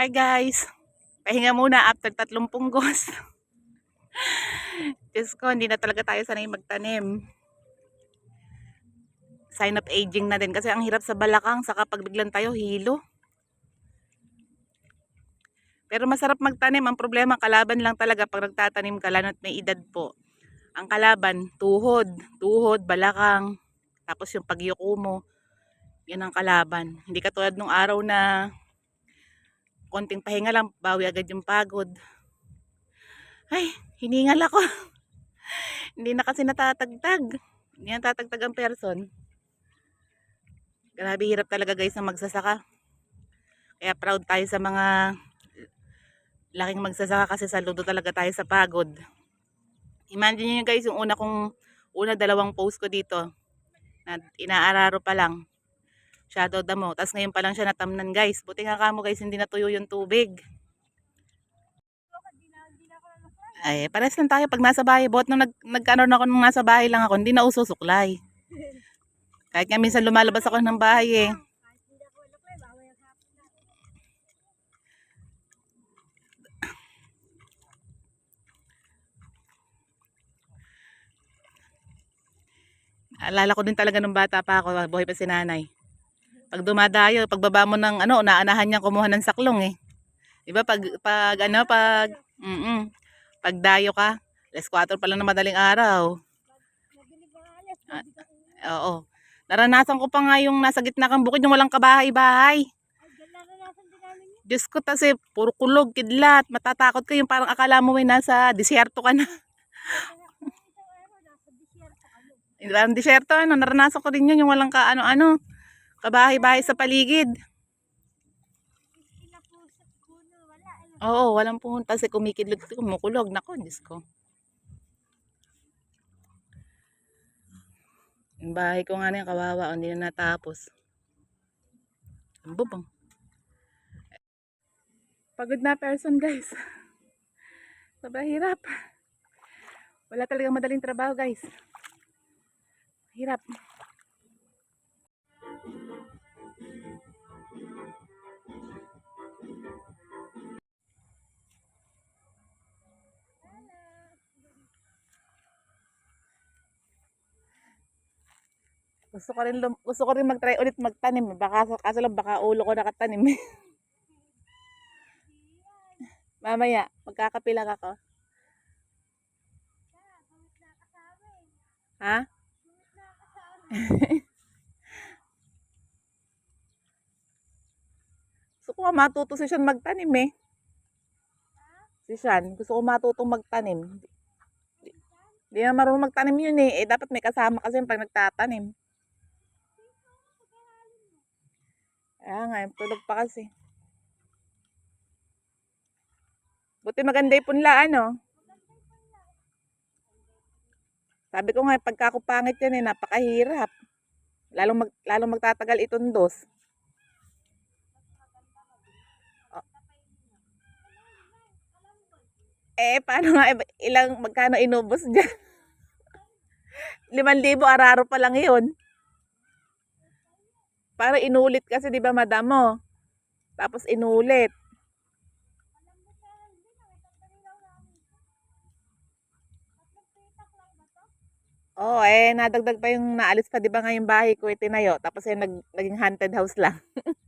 Hi guys. Pahinga muna after tatlong punggos. Diyos ko, hindi na talaga tayo sanay magtanim. Sign of aging na din kasi ang hirap sa balakang saka pag biglang tayo hilo. Pero masarap magtanim. Ang problema, kalaban lang talaga pag nagtatanim ka, lalo't may edad po. Ang kalaban, tuhod, tuhod, balakang, tapos yung pagyuko mo, yan ang kalaban. Hindi katulad nung araw na konting pahinga lang, bawi agad yung pagod. Ay, hiningal ako. Hindi na kasi natatagtag. Hindi natatagtag ang person. Grabe hirap talaga guys na magsasaka. Kaya proud tayo sa mga laking magsasaka kasi saludo talaga tayo sa pagod. Imagine nyo guys yung una kong, una dalawang post ko dito. Na inaararo pa lang. Shadow damo. Tapos ngayon pa lang siya natamnan guys. Buti nga kamo guys hindi natuyo yung tubig. Ay, pares lang tayo pag nasa bahay. Bot nung nag, nagkaroon ako nung nasa bahay lang ako, hindi na uso suklay. Kahit nga minsan lumalabas ako ng bahay eh. Alala ko din talaga nung bata pa ako, buhay pa si nanay. Pag dumadayo, pagbaba mo ng ano, naanahan niya kumuha ng saklong eh. 'Di ba pag pag ano pag mm pag dayo ka, alas 4 pa lang na madaling araw. Ah, oo. Naranasan ko pa nga yung nasa gitna kang bukid yung walang kabahay-bahay. Diyos ko kasi puro kulog, kidlat, matatakot ka yung parang akala mo may nasa disyerto ka na. Parang disyerto, ano, naranasan ko rin yun, yung walang ka, ano-ano, kabahay-bahay sa paligid. Oo, walang pumunta kasi kumikidlot, kumukulog. Nako, Diyos ko. Yung bahay ko nga na yung kawawa, hindi na natapos. Ang bubong. Pagod na person, guys. Sobrang hirap. Wala talagang madaling trabaho, guys. Hirap. Gusto ko rin gusto ko rin mag-try ulit magtanim. eh. Baka kaso lang baka ulo ko nakatanim. eh. Mamaya, magkakapilang ako. Ha? Gusto ko matuto si Sean magtanim eh. Si Sean, gusto ko matutong magtanim. Di, di na marunong magtanim yun eh. Eh dapat may kasama kasi pag nagtatanim. Kaya nga, eh, tulog pa kasi. Buti maganda yung punlaan, no? Sabi ko nga, pagka ako pangit yan eh, napakahirap. Lalong, mag, lalong magtatagal itong dos. Oh. Eh, paano nga, iba- ilang, magkano inubos dyan? Liman libo, araro pa lang yun. Para inulit kasi, di ba, madam mo? Tapos inulit. Oo, eh, nadagdag pa yung naalis pa, di ba nga yung bahay ko, itinayo. Tapos eh, nag, naging haunted house lang.